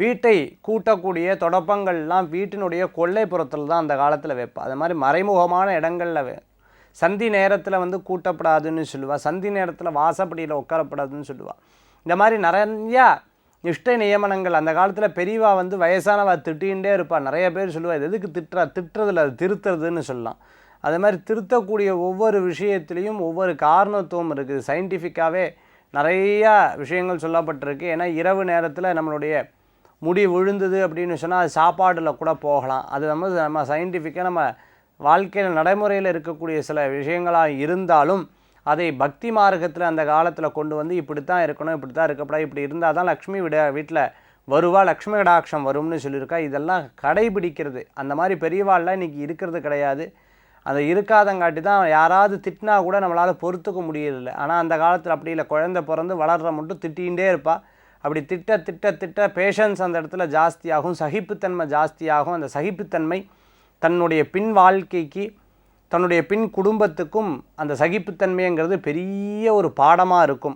வீட்டை கூட்டக்கூடிய தொடப்பங்கள்லாம் வீட்டினுடைய கொள்ளைப்புறத்தில் தான் அந்த காலத்தில் வைப்பா. அது மாதிரி மறைமுகமான இடங்களில் சந்தி நேரத்தில் வந்து கூட்டப்படாதுன்னு சொல்லுவாள் சந்தி நேரத்தில் வாசப்படியில் உட்காரப்படாதுன்னு சொல்லுவாள் இந்த மாதிரி நிறையா இஷ்ட நியமனங்கள் அந்த காலத்தில் பெரியவா வந்து வயசானவா திட்டிகிட்டே இருப்பாள் நிறைய பேர் சொல்லுவாள் எதுக்கு திட்டுறா? திட்டுறதில்ல அது திருத்துறதுன்னு சொல்லலாம். அது மாதிரி திருத்தக்கூடிய ஒவ்வொரு விஷயத்துலேயும் ஒவ்வொரு காரணத்துவம் இருக்குது. சயின்டிஃபிக்காகவே நிறையா விஷயங்கள் சொல்லப்பட்டிருக்கு. ஏன்னா இரவு நேரத்தில் நம்மளுடைய முடி விழுந்தது அப்படின்னு சொன்னால் அது சாப்பாடில் கூட போகலாம். அது நம்ம நம்ம சயின்டிஃபிக்காக நம்ம வாழ்க்கையில் நடைமுறையில் இருக்கக்கூடிய சில விஷயங்களாக இருந்தாலும் அதை பக்தி மார்க்கத்தில் அந்த காலத்தில் கொண்டு வந்து இப்படி தான் இருக்கணும் இப்படி தான் இருக்கப்படாது இப்படி இருந்தால் தான் லக்ஷ்மி விட வீட்டில் வருவா லக்ஷ்மி கடாட்சம் வரும்னு சொல்லியிருக்கா. இதெல்லாம் கடைபிடிக்கிறது. அந்த மாதிரி பெரியவாள்லாம் இன்றைக்கி இருக்கிறது கிடையாது. அது இருக்காதங்காட்டி தான் யாராவது திட்டினா கூட நம்மளால் பொறுத்துக்க முடியறதில்ல. ஆனால் அந்த காலத்தில் அப்படி இல்லை. குழந்தை பிறந்து வளர்கிற மட்டும் திட்டிகிட்டே இருப்பாள் அப்படி திட்ட திட்ட திட்ட பேஷன்ஸ் அந்த இடத்துல ஜாஸ்தியாகும் சகிப்புத்தன்மை ஜாஸ்தியாகும். அந்த சகிப்புத்தன்மை தன்னுடைய பின் வாழ்க்கைக்கு தன்னுடைய பின் குடும்பத்துக்கும் அந்த சகிப்புத்தன்மைங்கிறது பெரிய ஒரு பாடமாக இருக்கும்.